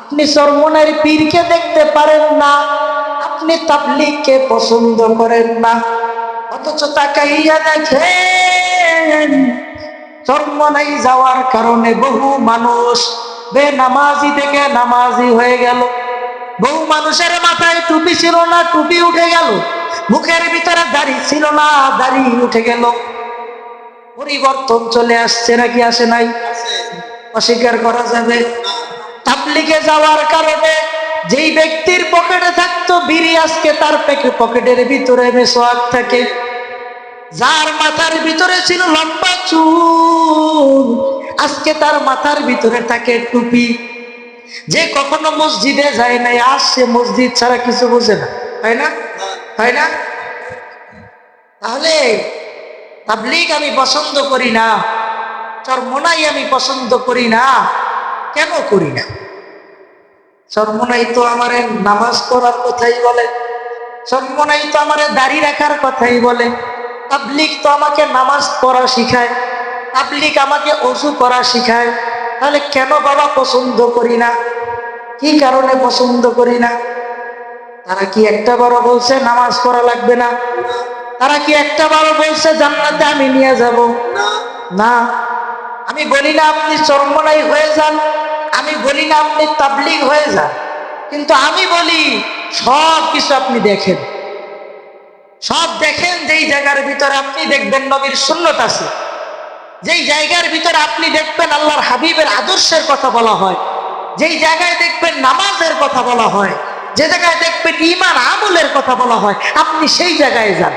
আপনি সরমনের পীরকে দেখতে পারেন না, আপনি তাবলিগকে পছন্দ করেন না। অথচ তাকাইয়া দেখেন চরমনাই যাওয়ার কারণে বহু মানুষ বেনামাজি থেকে নামাজি হয়ে গেল। বহু মানুষের মাথায় টুপি ছিল না, টুপি উঠে গেল। মুখের ভিতরে দাড়ি ছিল না, দাড়ি উঠে গেল। পরিবর্তন চলে আসছে নাকি আসে নাই? অস্বীকার করা যাবে। তাবলিগে যাওয়ার কারণে যেই ব্যক্তির পকেটে থাকতো বিড়ি, আজকে তার পেকে পকেটের ভিতরে মেসোয়াক থাকে। যার মাথার ভিতরে ছিল লম্বা চুল, আজকে তার মাথার ভিতরে থাকে টুপি। যে কখনো মসজিদে যায় নাই আসছে মসজিদ ছাড়া কিছু বোঝে না। তাই না? তাই না? তাহলে তাবলিগ আমি পছন্দ করি না, চরমনাই আমি পছন্দ করি না, কেন করি না? চরমনাই তো আমার নামাজ পড়ার কথাই বলে। চরমনাই তো আমার দাড়ি রাখার কথাই বলে। তাবলিগ তো আমাকে নামাজ পড়া শিখায়। তাবলিগ আমাকে অজু করা শিখায়। তাহলে কেন বাবা পছন্দ করি না? কি কারণে পছন্দ করি না? তারা কি একটা বড় বলছে, নামাজ পড়া লাগবে না তারা কি একটা বড় বলছে, জান্নাতে আমি নিয়ে যাব না। আমি বলি না আপনি চরমনাই হয়ে যান। আমি বলি না আপনি তাবলিগ হয়ে যান, কিন্তু আমি বলি সব কিছু আপনি দেখেন। সব দেখেন যেই জায়গার ভিতরে আপনি দেখবেন নবীর সুন্নত আছে। যেই জায়গার ভিতরে আপনি দেখবেন আল্লাহর হাবিবের আদর্শের কথা বলা হয়। যেই জায়গায় দেখবেন নামাজের কথা বলা হয়। যে জায়গায় দেখবেন ইমান আমলের কথা বলা হয়। আপনি সেই জায়গায় যান।